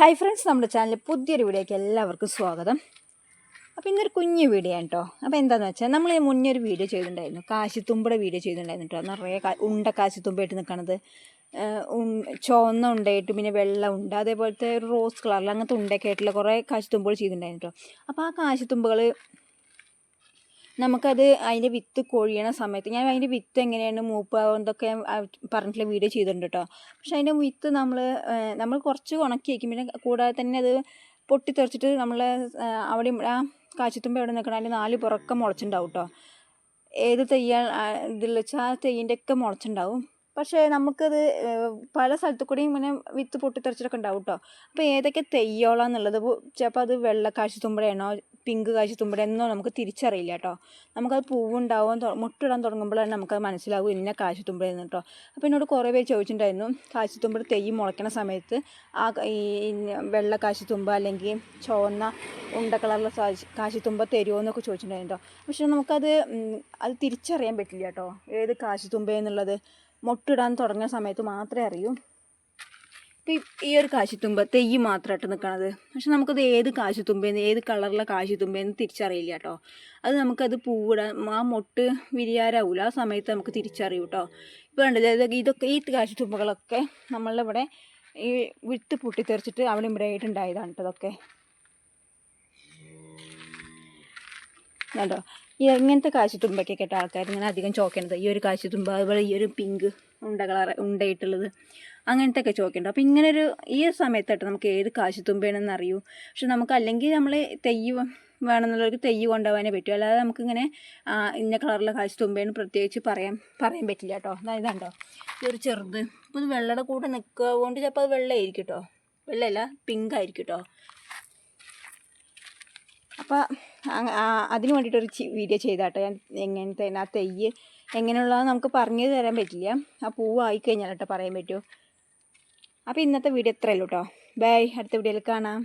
Hi friends നമ്മുടെ ചാനലിൽ പുതിയൊരു വീഡിയോയ്ക്ക് എല്ലാവർക്കും സ്വാഗതം. അപ്പോൾ ഇന്നൊരു കുഞ്ഞു വീഡിയോ ആണ് കേട്ടോ അപ്പോൾ എന്താണെന്ന് വെച്ചാൽ നമ്മൾ മുന്നേ ഒരു വീഡിയോ ചെയ്തിട്ടുണ്ടായിരുന്നു. കാശിത്തുമ്പയുടെ വീഡിയോ ചെയ്തിട്ടുണ്ടായിരുന്നു കേട്ടോ നിറയെ ഉണ്ട കാശിത്തുമ്പയായിട്ട് നിൽക്കണത് ചുവന്ന ഉണ്ടായിട്ട് പിന്നെ വെള്ള ഉണ്ട് അതേപോലത്തെ ഒരു റോസ് കളറിൽ അങ്ങനത്തെ ഉണ്ടൊക്കെ ആയിട്ടുള്ള കുറേ കാശിത്തുമ്പകൾ ചെയ്തിട്ടുണ്ടായിരുന്നു കേട്ടോ അപ്പോൾ ആ കാശിത്തുമ്പകൾ നമുക്കത് അതിന്റെ വിത്ത് കൊഴിയണ സമയത്ത് ഞാൻ അതിന്റെ വിത്ത് എങ്ങനെയാണ് മൂപ്പാവുന്നതൊക്കെ പറഞ്ഞിട്ടുള്ള വീഡിയോ ചെയ്തിട്ടുണ്ട് കേട്ടോ പക്ഷെ അതിന്റെ വിത്ത് നമ്മൾ നമ്മൾ കുറച്ച് ഉണക്കി വയ്ക്കും പിന്നെ കൂടാതെ തന്നെ അത് പൊട്ടിത്തെറിച്ചിട്ട് നമ്മൾ അവിടെ ആ കാച്ചിത്തുമ്പ എവിടെ നിൽക്കണം അതിന്റെ നാല് പുറക്കം മുളച്ചിട്ടുണ്ടാവും കേട്ടോ ഏത് തെയ്യാ ഇതിൽ വെച്ചാൽ ആ തെയ്യന്റെ ഒക്കെ മുളച്ചിട്ടുണ്ടാവും. പക്ഷേ നമുക്കത് പല സ്ഥലത്തു കൂടിയും ഇങ്ങനെ വിത്ത് പൊട്ടിത്തെറിച്ചിട്ടൊക്കെ ഉണ്ടാവും കേട്ടോ അപ്പോൾ ഏതൊക്കെ തെയ്യോളാന്നുള്ളത് ചിലപ്പോൾ അത് വെള്ള തുമ്പടയാണോ പിങ്ക് കാശി കാശിത്തുമ്പഴയെന്നോ നമുക്ക് തിരിച്ചറിയില്ല കേട്ടോ. നമുക്കത് പൂവുണ്ടാവും മുട്ടിടാൻ തുടങ്ങുമ്പോഴാണ് നമുക്കത് മനസ്സിലാവും ഇന്ന കാശിത്തുമ്പഴെന്ന് കേട്ടോ. അപ്പോൾ എന്നോട് കുറേ പേര് ചോദിച്ചിട്ടുണ്ടായിരുന്നു കാശിത്തുമ്പഴ തെയ്യ് മുളയ്ക്കണ സമയത്ത് ആ ഈ വെള്ള കാശിത്തുമ്പ അല്ലെങ്കിൽ ചുവന്ന ഉണ്ട കളറുള്ള കാശി കാശിത്തുമ്പ തരുമോ എന്നൊക്കെ ചോദിച്ചിട്ടുണ്ടായിരുന്നു കേട്ടോ. പക്ഷേ നമുക്കത് അത് തിരിച്ചറിയാൻ പറ്റില്ല കേട്ടോ ഏത് കാശിത്തുമ്പ എന്നുള്ളത് മുട്ടിടാൻ തുടങ്ങിയ സമയത്ത് മാത്രമേ അറിയൂ. ഇപ്പം ഈ- ഒരു കാശിത്തുമ്പ തെയ്യ് മാത്രമായിട്ട് നിൽക്കണത് പക്ഷെ നമുക്കത് ഏത് കാശിത്തുമ്പേന്ന് ഏത് കളറിലെ കാശിത്തുമ്പേന്ന് തിരിച്ചറിയില്ല കേട്ടോ. അത് നമുക്കത് പൂവിടാൻ ആ മൊട്ട് വിരിയാരാവൂല ആ സമയത്ത് നമുക്ക് തിരിച്ചറിയൂ കേട്ടോ. ഇപ്പോൾ കണ്ടില്ലേ ഇതൊക്കെ ഈ കാശിത്തുമ്പകളൊക്കെ നമ്മളുടെ ഇവിടെ ഈ വിത്ത് പൊട്ടിത്തെറിച്ചിട്ട് അവിടെ ഇവിടെ ആയിട്ടുണ്ടായതാണ് കേട്ടോ ഇതൊക്കെ. കണ്ടോ? ഈ ഇങ്ങനത്തെ കാശിത്തുമ്പൊക്കെ കേട്ടോ ആൾക്കാർ ഇങ്ങനെ അധികം ചോക്കണത്. ഈ ഒരു കാശിത്തുമ്പ അതുപോലെ ഈ ഒരു പിങ്ക് ഉണ്ട കളർ ഉണ്ടയിട്ടുള്ളത് അങ്ങനത്തെ ഒക്കെ ചോക്കുണ്ട് അപ്പോൾ ഇങ്ങനെ ഒരു ഈ ഒരു സമയത്തായിട്ട് നമുക്ക് ഏത് കാശിത്തുമ്പയാണെന്ന് അറിയൂ. പക്ഷെ നമുക്ക് അല്ലെങ്കിൽ നമ്മൾ തെയ്യ് വേണമെന്നുള്ളവർക്ക് തെയ്യ് കൊണ്ടുപോകാനേ പറ്റൂ. അല്ലാതെ നമുക്കിങ്ങനെ ഇന്ന കളറിലെ കാശിത്തുമ്പയാണ് പ്രത്യേകിച്ച് പറയാൻ പറയാൻ പറ്റില്ല കേട്ടോ. ഇതാണ്ടോ? ഒരു ചെറുത്. ഇപ്പോൾ ഇത് വെള്ളയുടെ കൂടെ നിൽക്കുക കൊണ്ട് ചിലപ്പോൾ അത് വെള്ളമായിരിക്കും കേട്ടോ. വെള്ളമല്ല പിങ്ക് ആയിരിക്കും കേട്ടോ. അപ്പോൾ അതിന് വേണ്ടിയിട്ടൊരു വീഡിയോ ചെയ്താട്ടെ. ഞാൻ എങ്ങനത്തെ ആ തെയ്യ് എങ്ങനെയുള്ളതെന്ന് നമുക്ക് പറഞ്ഞു തരാൻ പറ്റില്ല. ആ പൂവായി കഴിഞ്ഞാൽ കേട്ടോ പറയാൻ പറ്റുമോ അപ്പോൾ ഇന്നത്തെ വീഡിയോ ഇത്രയല്ലോ കേട്ടോ ബൈ അടുത്ത വീഡിയോയിൽ കാണാം.